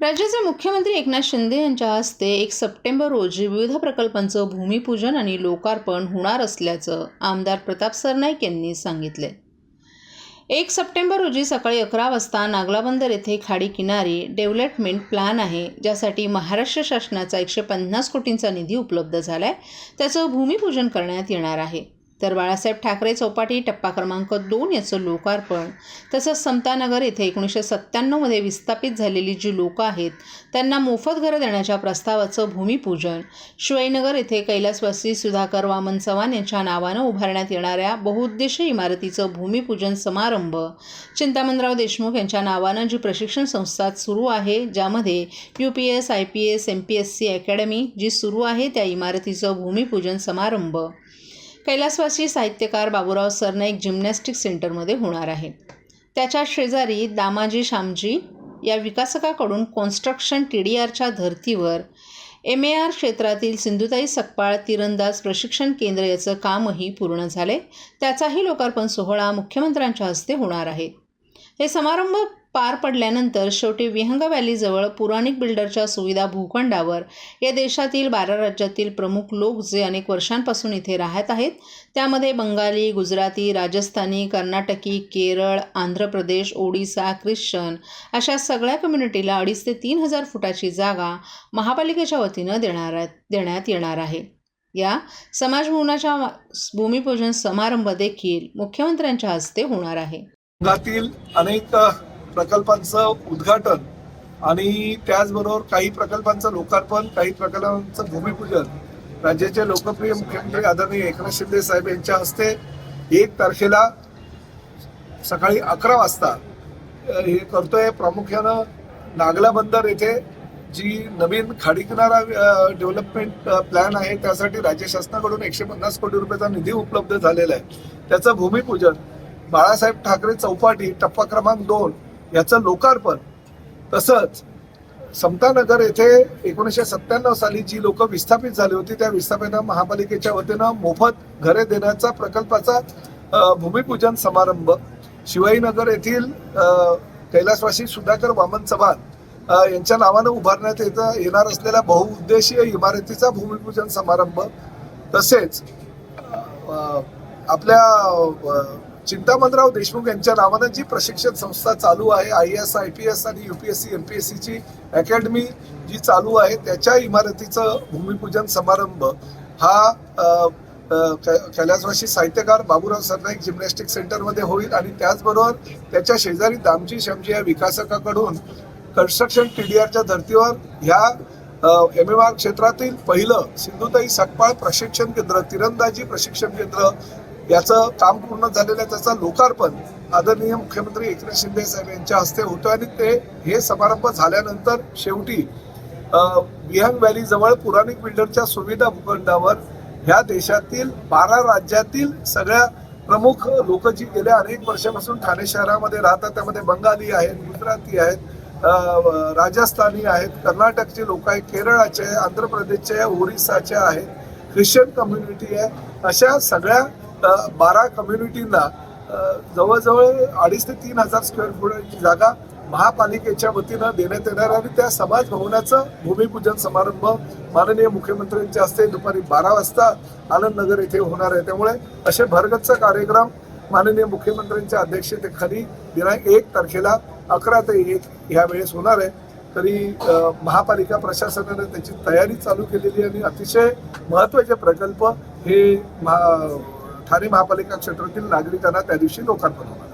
राज्याचे मुख्यमंत्री एकनाथ शिंदे यांच्या हस्ते एक सप्टेंबर रोजी विविध प्रकल्पांचं भूमिपूजन आणि लोकार्पण होणार असल्याचं आमदार प्रताप सरनाईक यांनी सांगितले. एक सप्टेंबर रोजी सकाळी अकरा वाजता नागलाबंदर येथे खाडी किनारी डेव्हलपमेंट प्लॅन आहे ज्यासाठी महाराष्ट्र शासनाचा एकशे पन्नास कोटींचा निधी उपलब्ध झाला आहे त्याचं भूमिपूजन करण्यात येणार आहे. तर बाळासाहेब ठाकरे चौपाटी टप्पा क्रमांक दोन याचं लोकार्पण. तसंच समतानगर येथे एकोणीसशे सत्त्याण्णवमध्ये विस्थापित झालेली जी लोकं आहेत त्यांना मोफत घरं देण्याच्या प्रस्तावाचं भूमिपूजन. शिवाईनगर येथे कैलासवासी सुधाकर वामन चव्हाण यांच्या नावानं उभारण्यात येणाऱ्या बहुउद्देशीय इमारतीचं भूमिपूजन समारंभ. चिंतामणराव देशमुख यांच्या नावानं जी प्रशिक्षण संस्था सुरू आहे ज्यामध्ये U P S I P S M P S C academy जी सुरू आहे त्या इमारतीचं भूमिपूजन समारंभ. कैलासवासी साहित्यकार बाबूराव सरनाईक जिम्नॅस्टिक सेंटरमध्ये होणार आहे त्याच्या शेजारी दामाजी शामजी या विकासकाकडून कॉन्स्ट्रक्शन टी डी आरच्या धर्तीवर एम ए आर क्षेत्रातील सिंधुताई सकपाळ तिरंदाज प्रशिक्षण केंद्र याचं कामही पूर्ण झाले त्याचाही लोकार्पण सोहळा मुख्यमंत्र्यांच्या हस्ते होणार आहे. हे समारंभ पार पडल्यानंतर शेवटी विहंग व्हॅलीजवळ पुराणिक बिल्डरच्या सुविधा भूखंडावर या देशातील बारा राज्यातील प्रमुख लोक जे अनेक वर्षांपासून इथे राहत आहेत त्यामध्ये बंगाली गुजराती राजस्थानी कर्नाटकी केरळ आंध्र प्रदेश ओडिसा ख्रिश्चन अशा सगळ्या कम्युनिटीला अडीच ते तीन हजार फुटाची जागा महापालिकेच्या वतीनं देणार देण्यात येणार आहे. या समाजभवनाच्या भूमिपूजन समारंभ देखील मुख्यमंत्र्यांच्या हस्ते होणार आहे. अनेक प्रकल्पांचं उद्घाटन आणि त्याचबरोबर काही प्रकल्पांचं लोकार्पण काही प्रकल्पांचं भूमिपूजन राज्याचे लोकप्रिय मुख्यमंत्री आदरणीय एकनाथ शिंदे साहेब यांच्या हस्ते एक तारखेला सकाळी अकरा वाजता हे करतोय. प्रामुख्यानं नागला बंदर येथे जी नवीन खाडी किनारा डेव्हलपमेंट प्लॅन आहे त्यासाठी राज्य शासनाकडून एकशे पन्नास कोटी रुपयाचा निधी उपलब्ध झालेला आहे. त्याचं भूमिपूजन बाळासाहेब ठाकरे चौपाटी टप्पा क्रमांक दोन याचं लोकार्पण. तसंच समतानगर येथे एकोणीसशे सत्त्याण्णव साली जी लोक विस्थापित झाली होती त्या विस्थापित महापालिकेच्या वतीनं मोफत घरे देण्याचा प्रकल्पाचा भूमिपूजन समारंभ. शिवाईनगर येथील कैलासवासी सुधाकर वामन चव्हाण यांच्या नावानं उभारण्यात येत येणार असलेल्या बहुउद्देशीय इमारतीचा भूमिपूजन समारंभ. तसेच आपल्या चिंतामणराव देशमुख यांच्या नावानं जी प्रशिक्षण संस्था चालू आहे I S I P S आणि युपीएससी एम पी एस सीची अकॅडमी जी चालू आहे त्याच्या इमारतीचं भूमिपूजन समारंभ. हा कै- कैलासवासी साहित्यकार बाबूराव सरनाईक जिम्नॅस्टिक सेंटरमध्ये होईल आणि त्याचबरोबर त्याच्या शेजारी दामजी श्यामजी या विकासकाकडून कन्स्ट्रक्शन टी डी आरच्या धर्तीवर ह्या एम एम आर क्षेत्रातील पहिलं सिंधुताई सकपाळ प्रशिक्षण केंद्र तिरंदाजी प्रशिक्षण केंद्र याचं काम पूर्ण झालेलं आहे त्याचं लोकार्पण आदरणीय मुख्यमंत्री एकनाथ शिंदे साहेब यांच्या हस्ते होतं. आणि ते हे समारंभ झाल्यानंतर शेवटी बिहंग व्हॅली जवळ पुराणिक बिल्डरच्या सुविधा भूखंडावर ह्या देशातील बारा राज्यातील सगळ्या प्रमुख लोक जी गेल्या अनेक वर्षापासून ठाणे शहरामध्ये राहतात त्यामध्ये बंगाली आहेत गुजराती आहेत राजस्थानी आहेत कर्नाटकचे लोक आहेत केरळाचे आहे, आंध्र प्रदेशचे आहे ओरिसाचे आहेत ख्रिश्चन कम्युनिटी आहे अशा सगळ्या बारा कम्युनिटींना जवळजवळ अडीच ते तीन हजार स्क्वेअर फुटाची जागा महापालिकेच्या वतीनं देण्यात येणार आणि त्या समाज भवनाचं भूमिपूजन समारंभ माननीय मुख्यमंत्र्यांच्या हस्ते दुपारी बारा वाजता आनंदनगर येथे होणार आहे. त्यामुळे असे भरगच्च कार्यक्रम माननीय मुख्यमंत्र्यांच्या अध्यक्षतेखाली दिनांक एक तारखेला अकरा ते एक ह्या वेळेस होणार आहे. तरी महापालिका प्रशासनाने त्याची तयारी चालू केलेली आणि अतिशय महत्त्वाचे प्रकल्प हे महा ठाणे महापालिका क्षेत्रातील नागरिकांना त्या दिवशी लोकार्पण होणार.